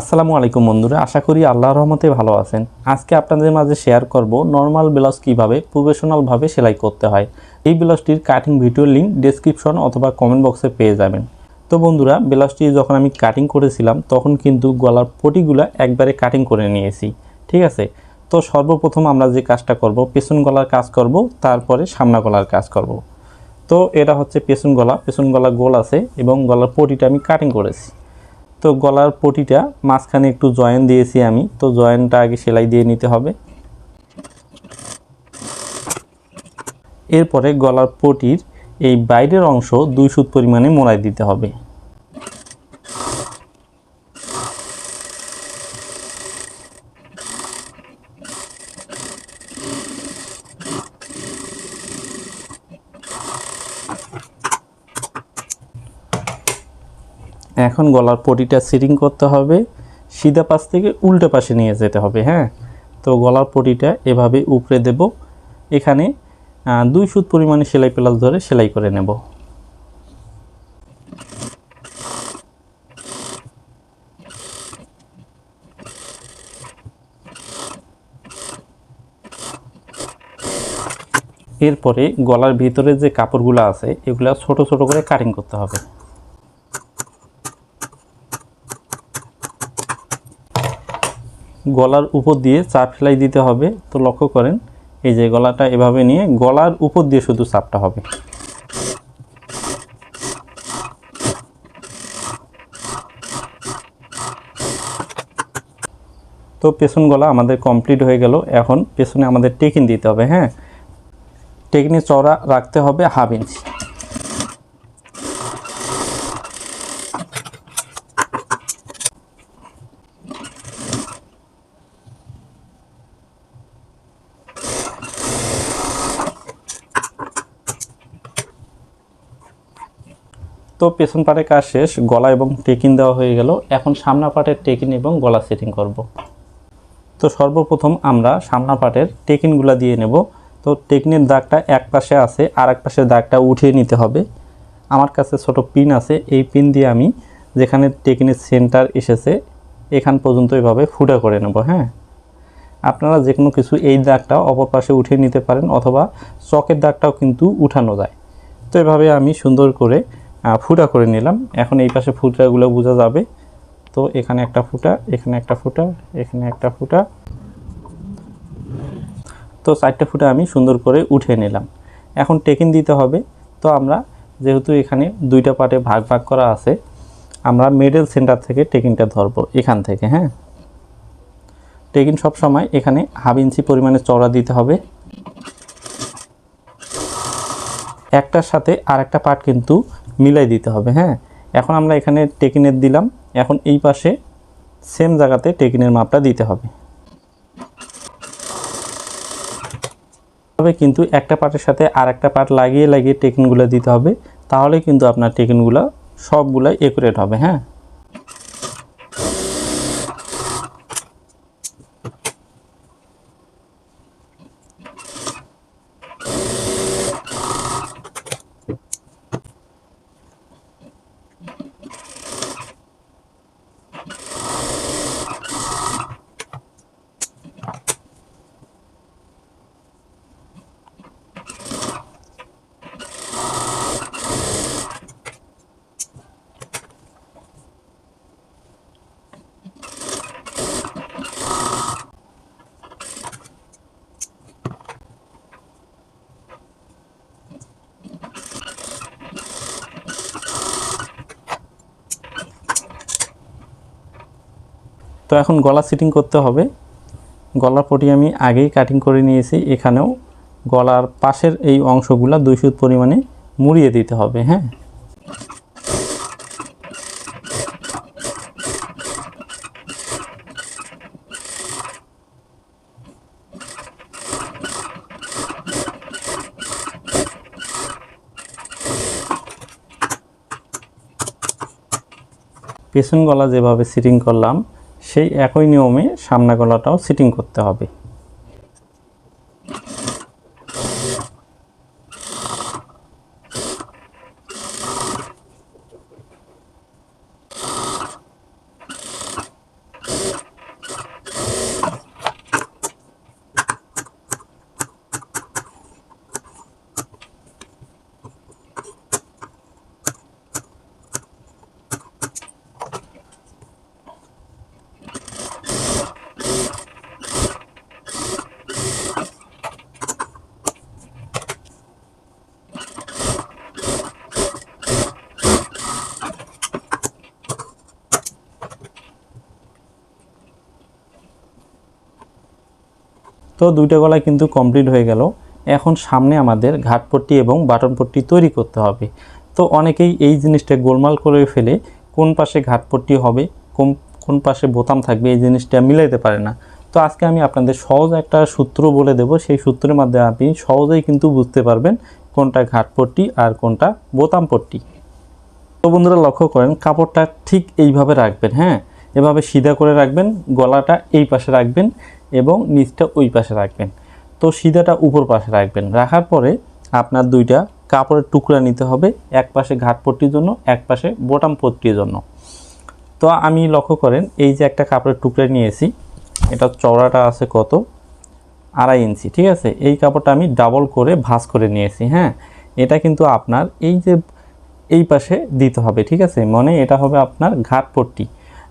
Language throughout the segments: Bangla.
আসসালামু আলাইকুম বন্ধুরা, আশা করি আল্লাহ রহমতে ভালো আছেন। আজকে আপনাদের মাঝে শেয়ার করব নর্মাল ব্লাউজ কীভাবে প্রফেশনালভাবে সেলাই করতে হয়। এই ব্লাউজটির কাটিং ভিডিওর লিঙ্ক ডেসক্রিপশন অথবা কমেন্ট বক্সে পেয়ে যাবেন। তো বন্ধুরা, ব্লাউজটি যখন আমি কাটিং করেছিলাম, তখন কিন্তু গলার পটিগুলা একবারে কাটিং করে নিয়েছি। ঠিক আছে? তো সর্বপ্রথম আমরা যে কাজটা করব, পেছন গলার কাজ করব, তারপরে সামনা গলার কাজ করব। তো এটা হচ্ছে পেছন গলা পেছন গলা গোল আছে এবং গলার পটিটা আমি কাটিং করেছি। তো গলার পটিটা মাঝখানে একটু জয়েন দিয়েছি আমি। তো জয়েনটা আগে সেলাই দিয়ে নিতে হবে। এরপরে গলার পটির এই বাইরের অংশ দুই সুত পরিমাণে মোড়াই দিতে হবে। এখন গলার পটিটা সিটিং করতে হবে, সিধা পাশ থেকে উল্টো পাশে নিয়ে যেতে হবে হ্যাঁ? তো গলার পটিটা এভাবে উপরে দেব, এখানে দুই সুত পরিমাণে সেলাই প্লাস ধরে সেলাই করে নেব। এরপরে গলার ভিতরে যে কাপড়গুলো আছে, এগুলো ছোট ছোট করে কাটিং করতে হবে। গলার উপর দিয়ে চাপ সেলাই দিতে হবে। তো লক্ষ্য করেন, এই যে গলাটা এভাবে নিয়ে গলার উপর দিয়ে শুধু চাপটা হবে। তো পেছন গলা আমাদের কমপ্লিট হয়ে গেল। এখন পেছনে আমাদের টেকিন দিতে হবে হ্যাঁ? টেকিনের চওড়া রাখতে হবে হাফ ইঞ্চি পেছন পাটের কাজ শেষ, গলা এবং টেকিন দেওয়া হয়ে গেল। এখন সামনা পাটের টেকিন এবং গলা সেটিং করব। তো সর্বপ্রথম আমরা সামনা পাটের টেকিনগুলো দিয়ে নেব। তো টেকিনের দাগটা এক পাশে আছে আর এক পাশের দাগটা উঠিয়ে নিতে হবে। আমার কাছে ছোট পিন আছে, এই পিন দিয়ে আমি যেখানে টেকিনের সেন্টার এসেছে, এখান পর্যন্ত এভাবে ফুটা করে নেব হ্যাঁ? আপনারা যে কোনো কিছু এই দাগটা অপর পাশে উঠিয়ে নিতে পারেন, অথবা চকের দাগটাও কিন্তু উঠানো যায়। তো এভাবে আমি সুন্দর করে ফুটা করে নিলাম। এখন এই পাশে ফুটাগুলো বোঝা যাবে। তো এখানে একটা ফুটা, এখানে একটা ফুটা, এখানে একটা ফুটা। তো চারটে ফুটা আমি সুন্দর করে উঠে নিলাম। এখন টেকিন দিতে হবে। তো আমরা যেহেতু এখানে দুইটা পার্টে ভাগ ভাগ করা আছে, আমরা মিডল সেন্টার থেকে টেকিনটা ধরবো এখান থেকে হ্যাঁ? টেকিন সব সময় এখানে হাফ ইঞ্চি পরিমাণে চওড়া দিতে হবে। একটার সাথে আর একটা পার্ট কিন্তু মিলাই দিতে হবে হ্যাঁ? এখন আমরা এখানে টেকিনের দিলাম। এখন এই পাশে সেম জায়গাতে টেকিনের মাপটা দিতে হবে। তবে কিন্তু একটা পার্টের সাথে আর একটা পার্ট লাগিয়ে লাগিয়ে টেকিনগুলো দিতে হবে, তাহলে কিন্তু আপনার টেকিনগুলো সবগুলো একুরেট হবে হ্যাঁ? তো এখন গলা সিটিং করতে হবে। গলার পটি আমি আগেই কাটিং করে নিয়েছি। এখানেও গলার পাশের এই অংশগুলা দুই সুত পরিমাণে মুড়িয়ে দিতে হবে হ্যাঁ? পেছন গলা যেভাবে সিটিং করলাম সেই একই নিয়মে সামনা গলাটাও সিটিং করতে হবে। তো দুইটা গলা কিন্তু কমপ্লিট হয়ে গেল। এখন সামনে আমাদের ঘাটপট্টি এবং বাটন পট্টি তৈরি করতে হবে। তো অনেকেই এই জিনিসটা গোলমাল করে ফেলে কোন পাশে ঘাটপট্টি হবে, কোন কোন পাশে বোতাম থাকবে এই জিনিসটা মিলাইতে পারে না। তো আজকে আমি আপনাদের সহজ একটা সূত্র বলে দেব। সেই সূত্রের মাধ্যমে আপনি সহজেই কিন্তু বুঝতে পারবেন কোনটা ঘাটপট্টি আর কোনটা বোতাম পট্টি তো বন্ধুরা লক্ষ্য করেন, কাপড়টা ঠিক এইভাবে রাখবেন হ্যাঁ? এভাবে সিধা করে রাখবেন, গলাটা এই পাশে রাখবেন। এবং নিচটা ওই পাশে রাখবেন। তো সিধাটা উপর পাশে রাখবেন। রাখার পরে আপনার দুইটা কাপড়ের টুকরা নিতে হবে এক পাশে ঘাট পট্টির জন্য, এক পাশে বোটাম পট্টির জন্য। তো আমি লক্ষ্য করেন, এই যে একটা কাপড়ের টুকরা নিয়েছি, এটা চওড়াটা আছে কত? আড়াই ইঞ্চি, ঠিক আছে? এই কাপড়টা আমি ডাবল করে ভাঁজ করে নিয়েছি হ্যাঁ? এটা কিন্তু আপনার এই যে এই পাশে দিতে হবে, ঠিক আছে? মানে এটা হবে আপনার ঘাটপট্টি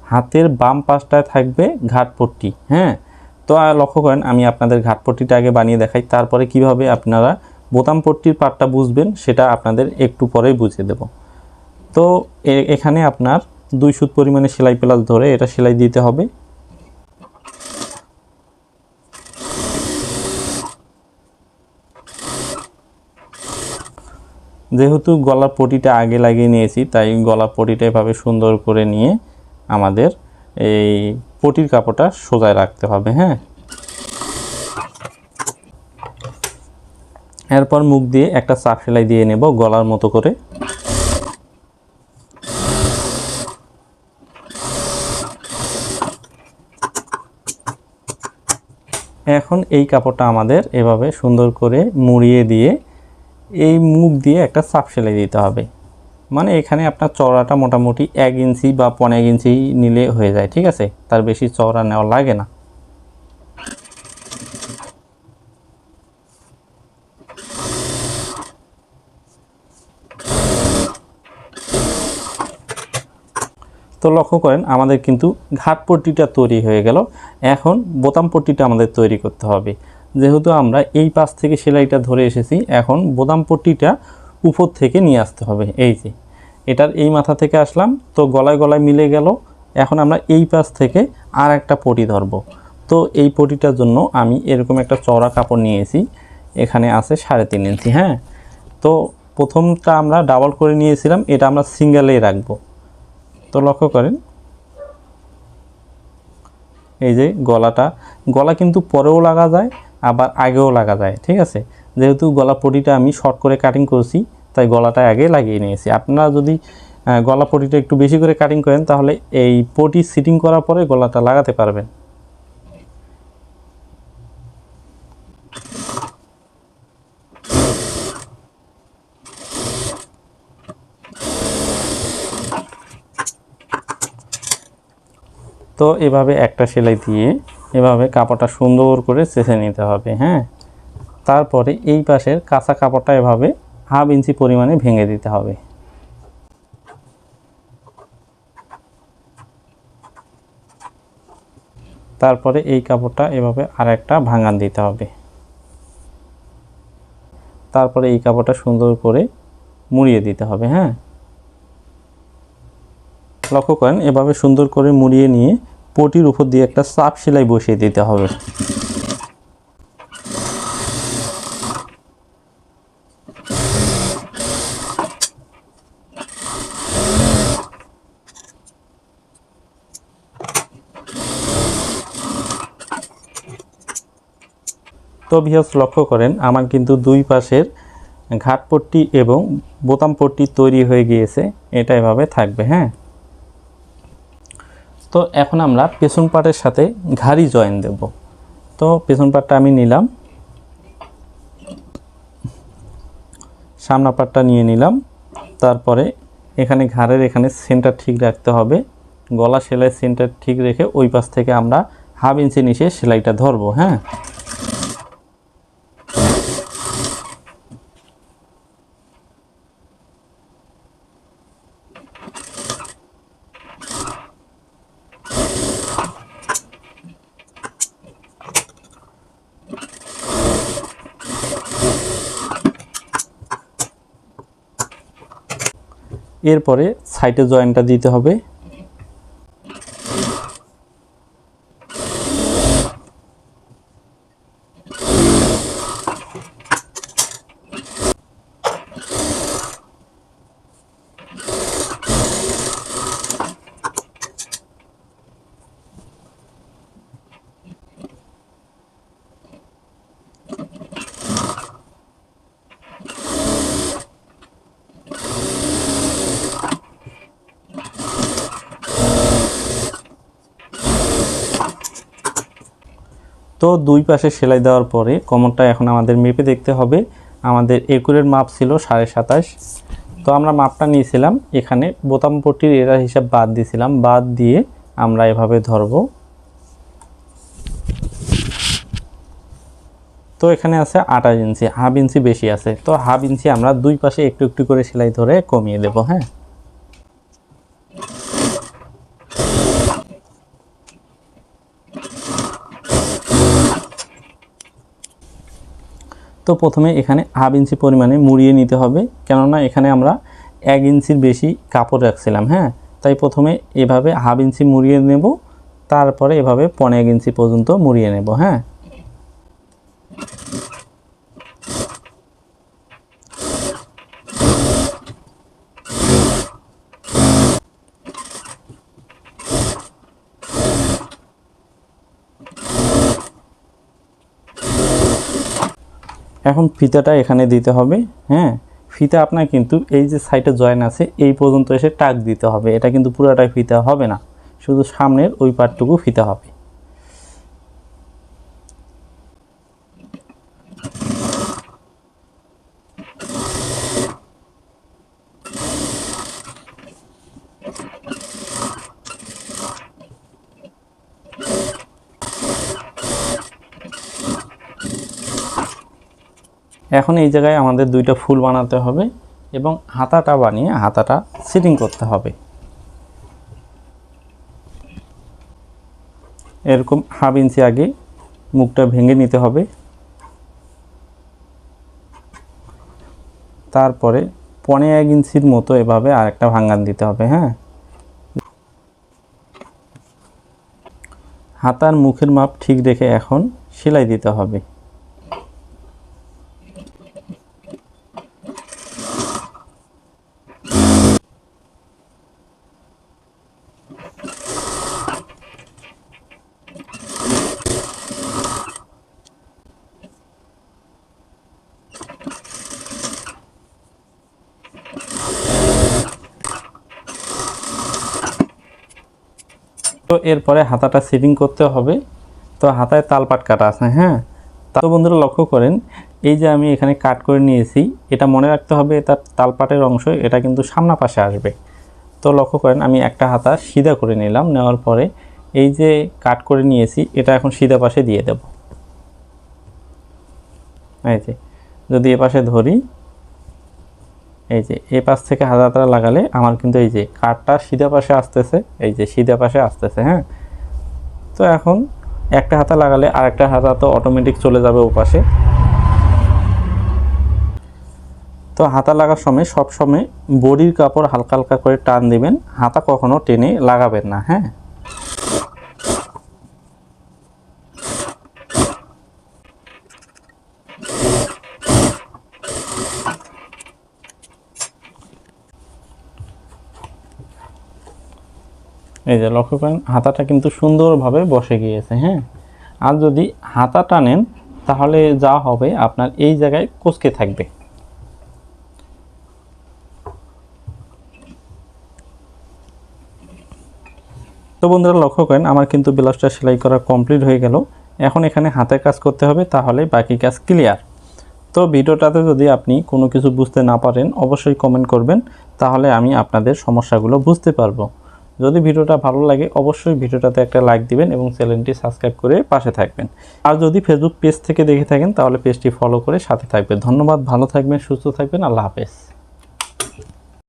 হাতের বাম পাশটায় থাকবে ঘাটপট্টি হ্যাঁ? তো লক্ষ্য করেন, আমি আপনাদের ঘাটপট্টিটা আগে বানিয়ে দেখাই, তারপরে কীভাবে আপনারা বোতাম পট্টির পাটটা বুঝবেন সেটা আপনাদের একটু পরেই বুঝিয়ে দেব। তো এখানে আপনার দুই সুত পরিমাণে সেলাই প্লাস ধরে এটা সেলাই দিতে হবে। যেহেতু গলার পটিটা আগে লাগিয়ে নিয়েছি, তাই গলার পটিটা এভাবে সুন্দর করে নিয়ে আমাদের এই পটির কাপড়টা সোজায় রাখতে হবে হ্যাঁ? এরপর মুখ দিয়ে একটা চাপ সেলাই দিয়ে নেব গলার মতো করে। এখন এই কাপড়টা আমাদের এভাবে সুন্দর করে মুড়িয়ে দিয়ে এই মুখ দিয়ে একটা চাপ সেলাই দিতে হবে। মানে এখানে আপনার চওড়াটা মোটামুটি এক ইঞ্চি বা পনেরো ইঞ্চি নিলে হয়ে যায়, ঠিক আছে? তার বেশি চওড়া নেওয়া লাগে না। তো লক্ষ্য করেন, আমাদের কিন্তু ঘাট পট্টিটা তৈরি হয়ে গেল। এখন বোতাম পট্টিটা আমাদের তৈরি করতে হবে। যেহেতু আমরা এই পাশ থেকে সেলাইটা ধরে এসেছি, এখন বোতাম পট্টিটা উপর থেকে নিয়ে আসতে হবে, এই যে। এটার এই মাথা থেকে আসলাম, তো গলায় গলায় মিলে গেল। এখন আমরা এই পাশ থেকে আর একটা পটি ধরবো। তো এই পটিটার জন্য আমি এরকম একটা চওড়া কাপড় নিয়েছি, এখানে আছে সাড়ে তিন ইঞ্চি হ্যাঁ? তো প্রথমটা আমরা ডাবল করে নিয়েছিলাম, এটা আমরা সিঙ্গেলেই রাখব। তো লক্ষ্য করেন, এই যে গলাটা, গলা কিন্তু পরেও লাগা যায়, আবার আগেও লাগা যায়, ঠিক আছে? যেহেতু গলা পটিটা আমি শর্ট করে কাটিং করছি তাই গলাটা আগে লাগিয়ে নিয়েছি। আপনারা যদি গলা পটিটা একটু বেশি করে কাটিং করেন, তাহলে এই পটি সিটিং করার পরে গলাটা লাগাতে পারবেন। তো এভাবে একটা সেলাই দিয়ে এভাবে কাপড়টা সুন্দর করে চেঁচে নিতে হবে হ্যাঁ? তারপরে এই পাশের কাঁচা কাপড়টা এভাবে হাফ ইঞ্চি পরিমাণে ভেঙে দিতে হবে। তারপরে এই কাপড়টা এভাবে আর একটা ভাঙান দিতে হবে। তারপরে এই কাপড়টা সুন্দর করে মুড়িয়ে দিতে হবে হ্যাঁ? লক্ষ্য করেন, এভাবে সুন্দর করে মুড়িয়ে নিয়ে পটির উপর দিয়ে একটা চাপ সেলাই বসিয়ে দিতে হবে। তো লক্ষ্য করেন, আমার কিন্তু দুই পাশের ঘাটপট্টি এবং বোতাম পট্টি তৈরি হয়ে গিয়েছে, এটা এভাবে থাকবে হ্যাঁ? তো এখন আমরা পেছন পাটের সাথে ঘাড়ি জয়েন দেব। তো পেছন পাটটা আমি নিলাম, সামনা পাটটা নিয়ে নিলাম, তারপরে এখানে ঘাড়ের এখানে সেন্টার ঠিক রাখতে হবে, গলা সেলাই সেন্টার ঠিক রেখে ওই পাশ থেকে আমরা হাফ ইঞ্চি নিচে সেলাইটা ধরবো হ্যাঁ? এরপরে সাইটে জয়েন্টটা দিতে হবে। তো দুই পাশে সেলাই দেওয়ার পরে কোমরটা এখন আমাদের মেপে দেখতে হবে। আমাদের একুরের মাপ ছিল সাড়ে সাতাশ। তো আমরা মাপটা নিয়েছিলাম। এখানে বোতাম পট্টির এরা হিসাব বাদ দিয়েছিলাম। বাদ দিয়ে আমরা এভাবে ধরবো। তো এখানে আছে আঠাশ ইঞ্চি, হাফ ইঞ্চি বেশি আছে। তো হাফ ইঞ্চি আমরা দুই পাশে একটু একটু করে সেলাই ধরে কমিয়ে দেব হ্যাঁ? তো প্রথমে এখানে হাফ ইঞ্চি পরিমাণে মুড়িয়ে নিতে হবে, কেননা এখানে আমরা এক ইঞ্চির বেশি কাপড় রাখছিলাম হ্যাঁ? তাই প্রথমে এভাবে হাফ ইঞ্চি মুড়িয়ে নেব, তারপরে এভাবে পনেরো এক ইঞ্চি পর্যন্ত মুড়িয়ে নেব হ্যাঁ? এখন ফিতাটা এখানে দিতে হবে হ্যাঁ? ফিতা আপনার কিন্তু এই যে সাইডে জয়েন আছে, এই পর্যন্ত এসে টাক দিতে হবে। এটা কিন্তু পুরোটাই ফিতা হবে না। শুধু সামনের ওই পার্টটুকু ফিতা হবে। এখন এই জায়গায় আমাদের দুইটা ফুল বানাতে হবে এবং হাতাটা বানিয়ে হাতাটা সিটিং করতে হবে। এরকম হাফ ইঞ্চি আগে মুখটা ভেঙে নিতে হবে। তারপরে পনে এক ইঞ্চির মতো এভাবে আর একটা ভাঙ্গান দিতে হবে হ্যাঁ? হাতার মুখের মাপ ঠিক রেখে এখন সেলাই দিতে হবে। এরপরে হাতাটা সেটিং করতে হবে। তো হাতায় তালপাট কাটা আছে হ্যাঁ? তো বন্ধুরা লক্ষ্য করেন, এই যে আমি এখানে কাট করে নিয়েছি, এটা মনে রাখতে হবে তার তালপাটের অংশ, এটা কিন্তু সামনা পাশে আসবে। তো লক্ষ্য করেন, আমি একটা হাতা সিধা করে নিলাম, নেওয়ার পরে এই যে কাট করে নিয়েছি, এটা এখন সিধা পাশে দিয়ে দেব। এই যে, যদি এ পাশে ধরি এই যে, এ পাশ থেকে হাতাটা লাগালে আমার কিন্তু এই যে কাঠটা সিধা পাশে আসতেছে, এই যে সিধা পাশে আসতেছে হ্যাঁ? তো এখন একটা হাতা লাগালে আরেকটা হাতা তো অটোমেটিক চলে যাবে ও পাশে তো হাতা লাগার সময় সব সময় বডির কাপড় হালকা হালকা করে টান দিবেন, হাতা কখনো টেনে লাগাবেন না হ্যাঁ? এই যে লক্ষ্য করেন, হাতাটা কিন্তু সুন্দরভাবে বসে গিয়েছে হ্যাঁ? আর যদি হাতা টানেন তাহলে যা হবে, আপনার এই জায়গায় কোচকে থাকবে। তো বন্ধুরা, লক্ষ্য করেন, আমার কিন্তু ব্লাউজটা সেলাই করা কমপ্লিট হয়ে গেল। এখন এখানে হাতের কাজ করতে হবে, তাহলে বাকি কাজ ক্লিয়ার। তো ভিডিওটাতে যদি আপনি কোনো কিছু বুঝতে না পারেন, অবশ্যই কমেন্ট করবেন, তাহলে আমি আপনাদের সমস্যাগুলো বুঝতে পারব। যদি ভিডিওটা ভালো লাগে, অবশ্যই ভিডিওটাতে একটা লাইক দিবেন এবং চ্যানেলটি সাবস্ক্রাইব করে পাশে থাকবেন। আর যদি ফেসবুক পেজ থেকে দেখে থাকেন, তাহলে পেজটি ফলো করে সাথে থাকবেন। ধন্যবাদ, ভালো থাকবেন, সুস্থ থাকবেন, আল্লাহ হাফেজ।